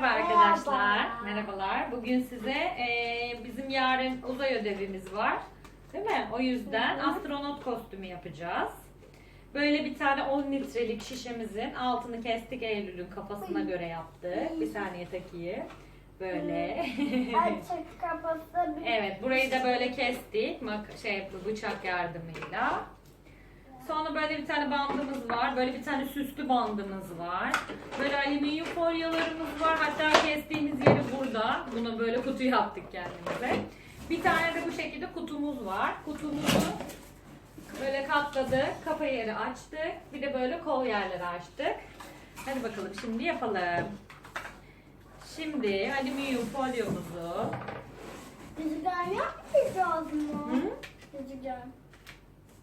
Merhaba arkadaşlar. Merhaba. Merhabalar. Bugün size eee, bizim yarın uzay ödevimiz var. Değil mi? O yüzden Hı hı. astronot kostümü yapacağız. Böyle bir tane 10 litrelik şişemizin altını kestik Eylül'ün kafasına göre yaptık. Bir saniye takıyı. Böyle. Açık kafası evet, burayı da böyle kestik. Mak şey bıçak yardımıyla. Sonra böyle bir tane bandımız var. Böyle bir tane süslü bandımız var. Böyle alüminyum folyolarımız var. Hatta kestiğimiz yeri burada. Bunu böyle kutu yaptık kendimize. Bir tane de bu şekilde kutumuz var. Kutumuzu böyle katladık. Kafa yeri açtık. Bir de böyle kol yerleri açtık. Hadi bakalım şimdi yapalım. Şimdi alüminyum folyomuzu rüzgar yapmayacağız mı? Hı? Rüzgar.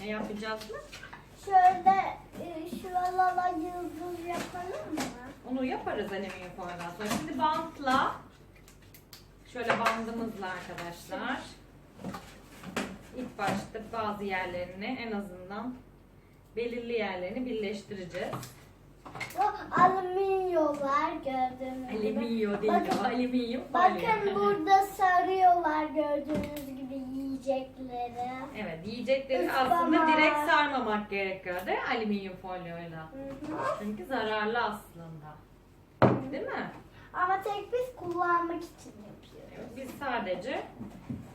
ne yapacağız mı? Şöyle e, şuralara yıldız yapalım mı? Onu yaparız alüminyum folyodan sonra. Şimdi bantla şöyle bandımızla arkadaşlar ilk başta bazı yerlerini en azından belirli yerlerini birleştireceğiz. Bu alüminyumlar gördüğünüz gibi. Alüminyum değil Bakın- o, alüminyum. Bakın burada sarıyorlar gördüğünüz yiyecekleri. Evet, yiyecekleri Islama. aslında direkt sarmamak gerekiyor değil mi? Alüminyum folyoyla. Hı hı. Çünkü zararlı aslında. Değil mi? Ama tek biz kullanmak için yapıyoruz. Biz sadece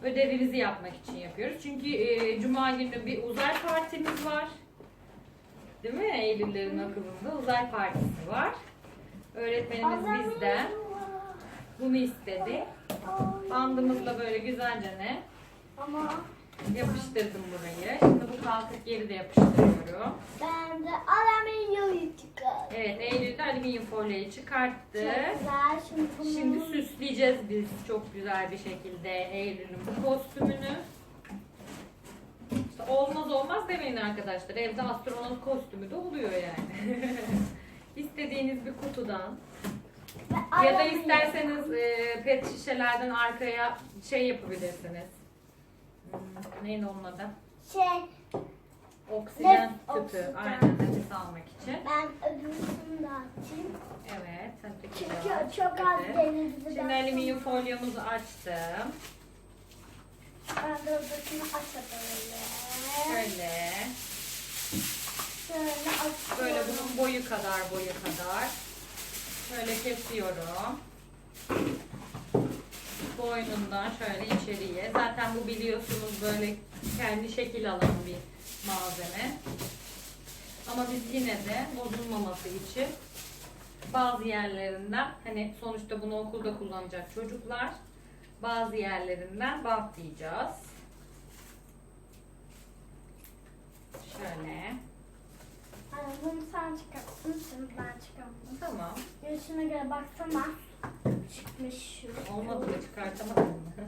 ödevimizi yapmak için yapıyoruz. Çünkü e, Cuma günü bir uzay partimiz var. Değil mi? Eylüllerin okulunda uzay partisi var. Öğretmenimiz bizden bunu istedi. Bandımızla böyle güzelce ne Ama yapıştırdım burayı. Şimdi bu kalkık yeri de yapıştırıyorum. ben de alüminyum çıkar. Evet Eylül de alüminyum folyoyu çıkarttı. Çok güzel. Şimdi bunu Şimdi süsleyeceğiz biz çok güzel bir şekilde Eylül'ün bu kostümünü. İşte olmaz olmaz demeyin arkadaşlar. Evde astronot kostümü de oluyor yani. İstediğiniz bir kutudan ya da isterseniz e, pet şişelerden arkaya şey yapabilirsiniz. Neydi onun adı? Şey Oksijen Nef- tüpü. oksijen. Aynen nefes almak için. ben öbürsünü de açayım. Evet. Hadi Çünkü çok az gelir bize. Şimdi alüminyum folyomuzu açtım. Ben de öbürsünü açabilirim. Şöyle. Şöyle açıyorum. Böyle bunun boyu kadar boyu kadar. Şöyle kesiyorum. Boynundan şöyle içeriye. Zaten bu biliyorsunuz böyle kendi şekil alan bir malzeme. Ama biz yine de bozulmaması için bazı yerlerinden hani sonuçta bunu okulda kullanacak çocuklar bazı yerlerinden bantlayacağız. Şöyle. Bunu sen çıkartmışsın ben çıkartmışım. Tamam. Yaşına göre baksana. Çıkmış. Olmadı mı çıkartamadım mı?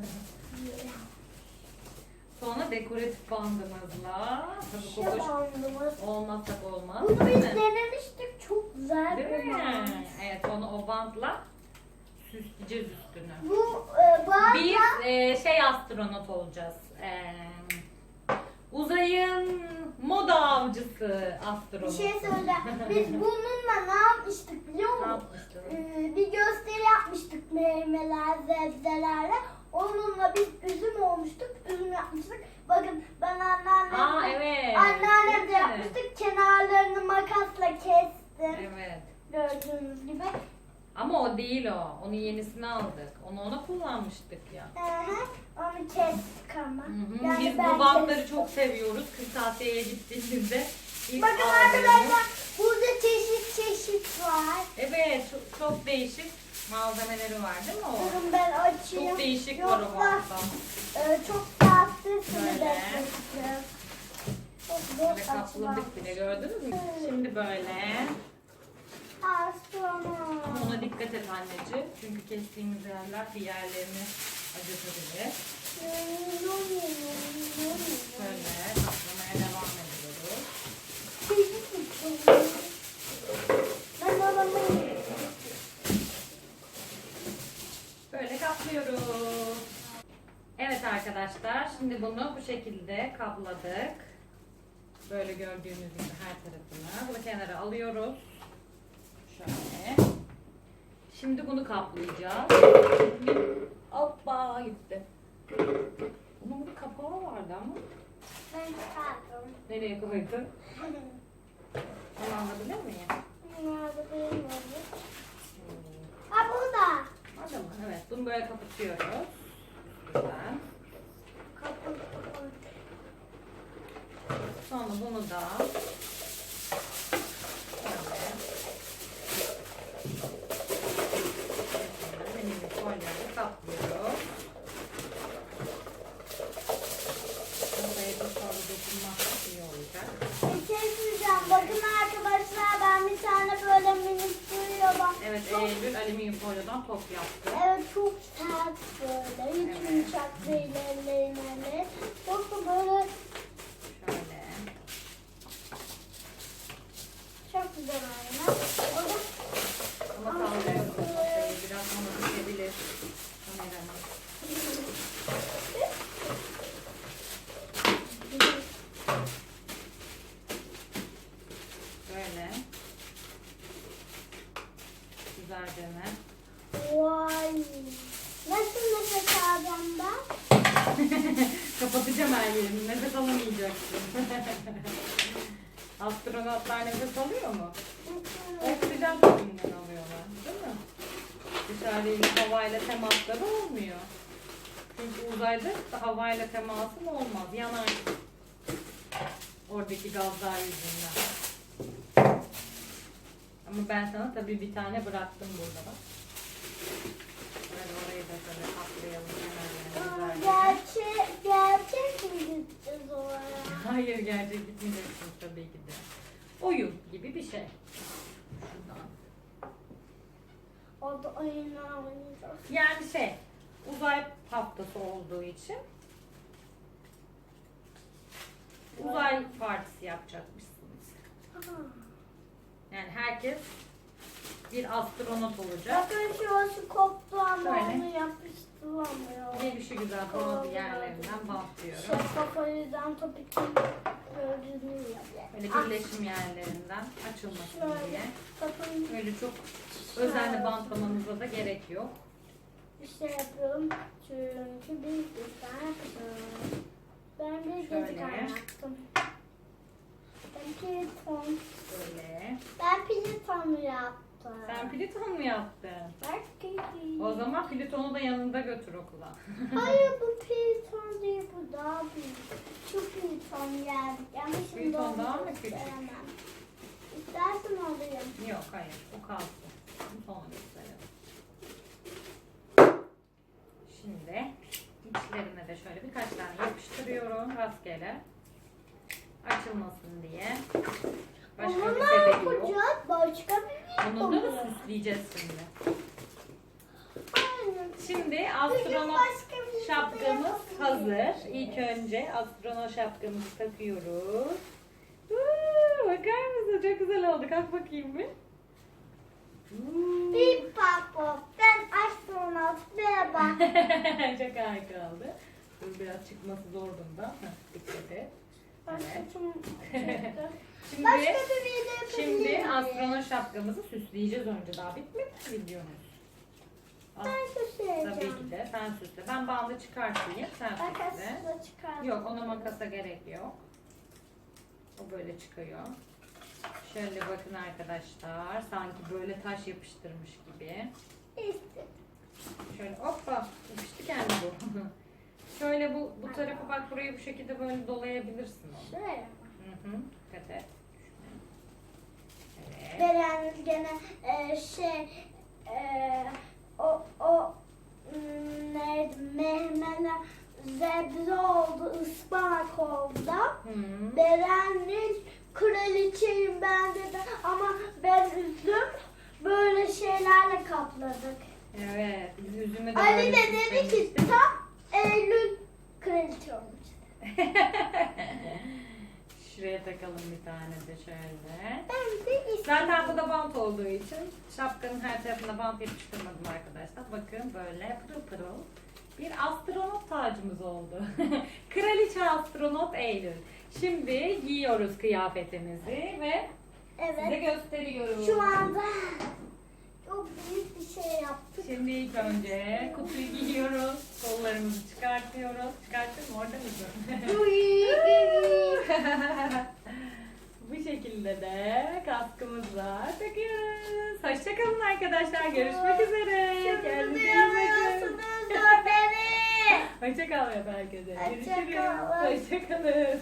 Sonra dekoratif bandımızla tabii Şu kokoş bandımız. olmazsak olmaz. Bunu değil biz mi? denemiştik. Çok güzel Değil bir mi? band. Evet onu o bantla süsleyeceğiz üstünü. Bu e, bandla Biz e, şey astronot olacağız. E, uzayın moda avcısı astronot. bir şey söyleyeceğim. Biz bununla ne yapmıştık biliyor Ne musun? Ee, bir gösteri yapmıştık meyveler, sebzelerle. Onunla biz üzüm olmuştuk, üzüm yapmıştık. Bakın ben anneannem, Aa evet. anneannem de yapmıştık. Kenarlarını makasla kestim. Evet. Gördüğünüz gibi. Ama o değil o. Onun yenisini aldık. Onu ona kullanmıştık ya. Hı. Onu kestik ama. Hı hı. Yani Biz ben bu bantları kestim. çok seviyoruz. Kırtasiye'ye gittiğimizde ilk Bakın aldığımız- arkadaşlar burada çeşit çeşit var. Evet çok, çok değişik malzemeleri var değil mi o? Bakın ben açayım. Çok değişik var o Yoksa, bantta. e, çok tatlısını Böyle. bekledim. Çok zor Böyle kapladık bile gördünüz mü? Şimdi böyle. Ama ona dikkat et anneciğim. Çünkü kestiğimiz yerler bir yerlerini acıtabilir. Şöyle kaplamaya devam ediyoruz. Böyle kaplıyoruz. Evet arkadaşlar şimdi bunu bu şekilde kapladık. Böyle gördüğünüz gibi her tarafını. Bunu kenara alıyoruz. Şöyle. Şimdi bunu kaplayacağız. Hoppa gitti. Bunun bir kapağı vardı ama. Ben çıkardım. Nereye koydun? Onu alabilir miyim? Ha burada. Hadi mı? Evet. Bunu böyle kapatıyoruz. Güzel. Kapı kapı. Sonra bunu da böyle Folyoyla kaplıyoruz. Masaya da sonra dokunmak iyi olacak. Bir şey söyleyeceğim. Bakın arkadaşlar ben bir tane böyle minik duruyorum. Evet Çok, Eylül alüminyum folyodan top yaptı. evet çok sert böyle. Hiç Evet. yumuşak değil ellerine. Çok da böyle Şöyle. çok güzel aynen. O da Ama sallıyoruz masayı. Biraz ona düşebilir. Kameranın. Böyle. Güzelce mi? Vay. Nasıl nefes alacağım ben? Kapatacağım her yerini. Nefes alamayacaksın. Astronotlar nefes alıyor mu? Oksijen tüpünden alıyorlar. Değil mi? Dışarıyla havayla temasları olmuyor. Çünkü uzayda havayla temasın olmaz. Yanar. Oradaki gazlar yüzünden. Ama ben sana tabii bir tane bıraktım burada bak. Böyle orayı da böyle kaplayalım Aa. Gerçek, gerçek mi gideceğiz oraya? Hayır gerçek gitmeyeceksin tabii ki de. Oyun gibi bir şey. Şuradan. Orada oyunlar oynayacağız. Yani şey, uzay haftası olduğu için uzay partisi yapacakmışsınız. Aha. Yani herkes bir astronot olacak. Bakın şurası koptu ama Şöyle. onu yapıştıramıyor. Gelişi güzel bazı yerlerinden bantlıyorum. Şeffaf o yüzden topik gördüğünü yapıyor. Böyle Ah, birleşim yerlerinden açılmasın Şöyle. diye. Bakın Öyle çok özenli bantlamanıza da gerek yok. bir şey yapıyorum. Çünkü bir bir tane kızım. Ben bir Şöyle. gezi kaynattım. Ben piton. Böyle. Ben piton yaptım. Sen Pliton mu yaptın? Bak kiki. O zaman Pliton'u da yanında götür okula. Hayır bu piton değil bu daha büyük. Şu geldi. Yani şimdi Piton onu daha mı gösteremem. İstersen alayım. Yok hayır o kalsın. Sonra gösterelim. Şimdi içlerine de şöyle birkaç tane yapıştırıyorum rastgele. Açılmasın diye. Başka Onu bir sebebi yok. Başka bir piton. Onu da süsleyeceğiz şimdi. Aynen. Şimdi astronot başka bir şey şapkamız hazır. İlk önce astronot şapkamızı takıyoruz. Uuu, bakar mısın? Çok güzel oldu. Kalk bakayım bir. Bir papa. Ben astronot. Merhaba. Çok harika oldu. Biraz çıkması zor bunda. Heh, Dikkat et. Ben Evet. saçım çıktı. Şimdi, Başka bir video yapabilir şimdi miyim? astronot şapkamızı süsleyeceğiz önce. Daha bitmedi mi videomuz? Ben süsleyeceğim. Tabii ki de. Sen süsle. Ben bandı çıkartayım. Sen süsle. Makasla çıkardım. Yok ona makasa gerek yok. O böyle çıkıyor. Şöyle bakın arkadaşlar. Sanki böyle taş yapıştırmış gibi. İşte. Şöyle hoppa yapıştı kendi bu. Şöyle bu bu tarafı bak burayı bu şekilde böyle dolayabilirsin. Şöyle. Hı hı. Dikkat et. Evet. Gene e, şey e, o o m, neydi Mehmet'e zebze oldu, ıspanak oldu. Hı. Beren'in kraliçeyim ben dedi ama ben üzüm böyle şeylerle kapladık. Evet. Üzümü de Ali de dedi ki tam Eylül kraliçe olmuş. Şuraya takalım bir tane de şöyle. Ben de istedim. Zaten bu da bant olduğu için şapkanın her tarafına bant yapıştırmadım arkadaşlar. Bakın böyle pırıl pırıl bir astronot tacımız oldu. Kraliçe astronot Eylül. Şimdi giyiyoruz kıyafetimizi ve size Evet. gösteriyoruz. Şu anda çok büyük bir şey yaptık. Şimdi ilk önce kutuyu giyiyoruz. Kollarımızı çıkartıyoruz. Çıkarttın mı? Orada mısın? Bu şekilde de kaskımızla takıyoruz. Hoşçakalın arkadaşlar. Görüşmek üzere. Kendinize iyi bakın. Hoşçakalın herkese. Hoşça Görüşürüz. kalın. Hoşçakalın.